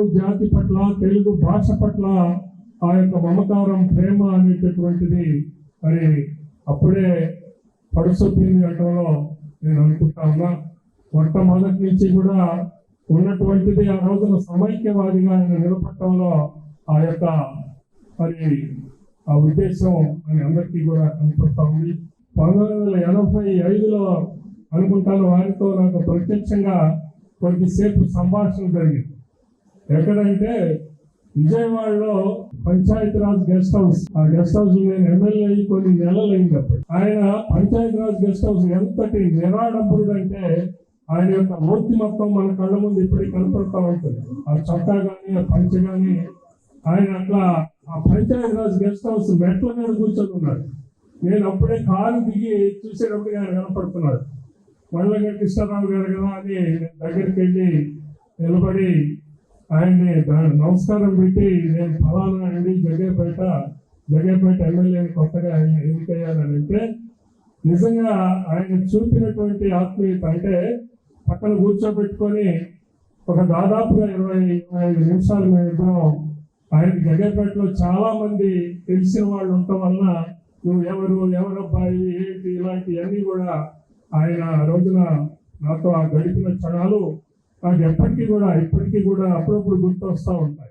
తెలుగు జాతి పట్ల తెలుగు భాష పట్ల ఆ యొక్క మమకారం ప్రేమ అనేటటువంటిది మరి అప్పుడే పడుసొప్పింది అంటంలో నేను అనుకుంటా ఉన్నా. మొట్టమొదటి నుంచి కూడా ఉన్నటువంటిది ఆ రోజున సమైక్యవాదిగా ఆయన నిలబడటంలో ఆ యొక్క మరి ఆ ఉద్దేశం అని అందరికీ కూడా కనపడతా ఉంది. పంతొమ్మిది వందల ఎనభై ఐదులో అనుకుంటాను వారితో నాకు ప్రత్యక్షంగా కొద్దిసేపు సంభాషణ జరిగింది. ఎక్కడంటే విజయవాడలో పంచాయతీరాజ్ గెస్ట్ హౌస్ ఆ గెస్ట్ హౌస్ నేను ఎమ్మెల్యే అయ్యి కొన్ని నెలలు అయినప్పుడు ఆయన ఆయన పంచాయతీరాజ్ గెస్ట్ హౌస్ ఎంతటి నిరాడంబుడు అంటే ఆయన యొక్క మూర్తి మొత్తం మన కళ్ళ ముందు ఇప్పటికీ కనపడతా ఉంటుంది. ఆ చొక్కా కానీ ఆ పంచ కానీ ఆయన అట్లా ఆ పంచాయతీరాజ్ గెస్ట్ హౌస్ మెట్ల మీద కూర్చొని ఉన్నాడు. నేను అప్పుడే కారు దిగి చూసేటప్పుడు ఆయన కనపడుతున్నాడు. మళ్ళీ కృష్ణారావు గారు కదా అని దగ్గరికి వెళ్ళి నిలబడి ఆయన్ని దాని నమస్కారం పెట్టి నేను ఫలానా అండి జగేపేట జగేపేట ఎమ్మెల్యే కొత్తగా ఆయన ఎన్నికయ్యాలని అంటే నిజంగా ఆయన చూపినటువంటి ఆత్మీయత అంటే పక్కన కూర్చోబెట్టుకొని ఒక దాదాపుగా ఇరవై ఇరవై ఐదు నిమిషాలు మేము ఇద్దరం ఆయనకి జగేపేటలో చాలా మంది తెలిసిన వాళ్ళు ఉండటం వలన నువ్వు ఎవరు ఎవరబ్బాయి ఏంటి ఇలాంటివన్నీ కూడా ఆయన ఆ రోజున నాతో ఆ గడిపిన క్షణాలు నాకు ఎప్పటికీ కూడా ఇప్పటికీ కూడా అప్పుడప్పుడు గుర్తొస్తూ ఉంటాయి.